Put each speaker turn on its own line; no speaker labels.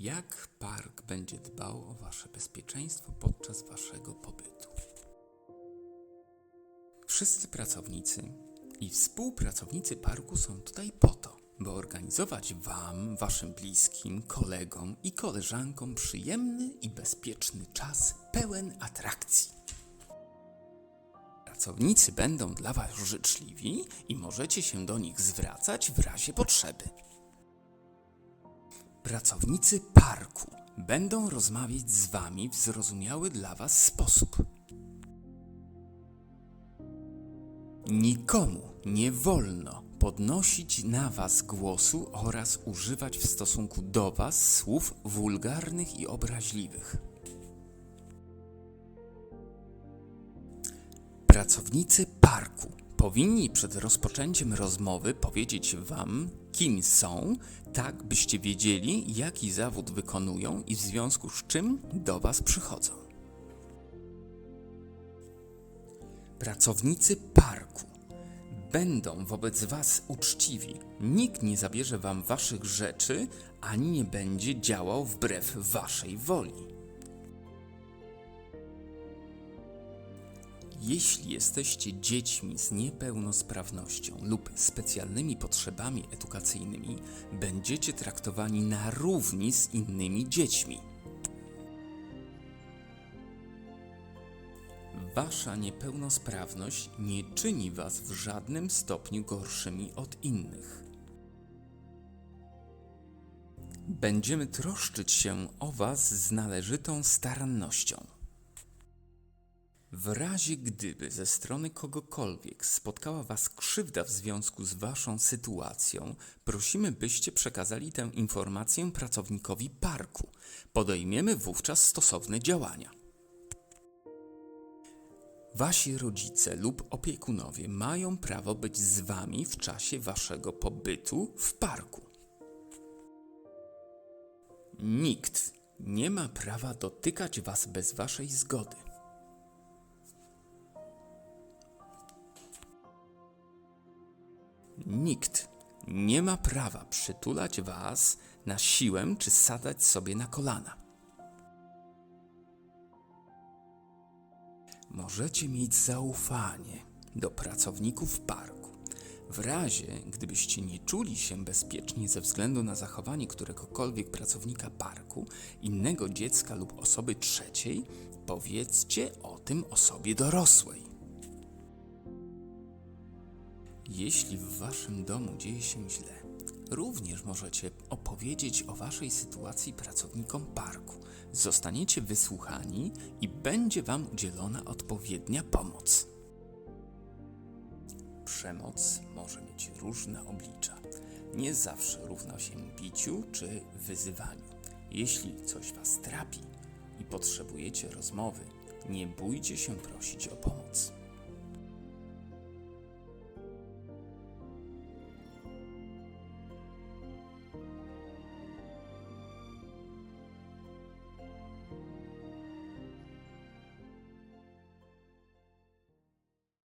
Jak park będzie dbał o Wasze bezpieczeństwo podczas Waszego pobytu? Wszyscy pracownicy i współpracownicy parku są tutaj po to, by organizować Wam, Waszym bliskim, kolegom i koleżankom przyjemny i bezpieczny czas pełen atrakcji. Pracownicy będą dla Was życzliwi i możecie się do nich zwracać w razie potrzeby. Pracownicy parku będą rozmawiać z Wami w zrozumiały dla Was sposób. Nikomu nie wolno podnosić na Was głosu oraz używać w stosunku do Was słów wulgarnych i obraźliwych. Pracownicy parku powinni przed rozpoczęciem rozmowy powiedzieć Wam, kim są, tak byście wiedzieli, jaki zawód wykonują i w związku z czym do Was przychodzą. Pracownicy parku będą wobec Was uczciwi. Nikt nie zabierze Wam Waszych rzeczy, ani nie będzie działał wbrew Waszej woli. Jeśli jesteście dziećmi z niepełnosprawnością lub specjalnymi potrzebami edukacyjnymi, będziecie traktowani na równi z innymi dziećmi. Wasza niepełnosprawność nie czyni Was w żadnym stopniu gorszymi od innych. Będziemy troszczyć się o Was z należytą starannością. W razie gdyby ze strony kogokolwiek spotkała Was krzywda w związku z Waszą sytuacją, prosimy, byście przekazali tę informację pracownikowi parku. Podejmiemy wówczas stosowne działania. Wasi rodzice lub opiekunowie mają prawo być z Wami w czasie Waszego pobytu w parku. Nikt nie ma prawa dotykać Was bez Waszej zgody. Nikt nie ma prawa przytulać was na siłę czy sadać sobie na kolana. Możecie mieć zaufanie do pracowników parku. W razie, gdybyście nie czuli się bezpiecznie ze względu na zachowanie któregokolwiek pracownika parku, innego dziecka lub osoby trzeciej, powiedzcie o tym osobie dorosłej. Jeśli w waszym domu dzieje się źle, również możecie opowiedzieć o waszej sytuacji pracownikom parku. Zostaniecie wysłuchani i będzie wam udzielona odpowiednia pomoc. Przemoc może mieć różne oblicza. Nie zawsze równa się biciu czy wyzywaniu. Jeśli coś was trapi i potrzebujecie rozmowy, nie bójcie się prosić o pomoc.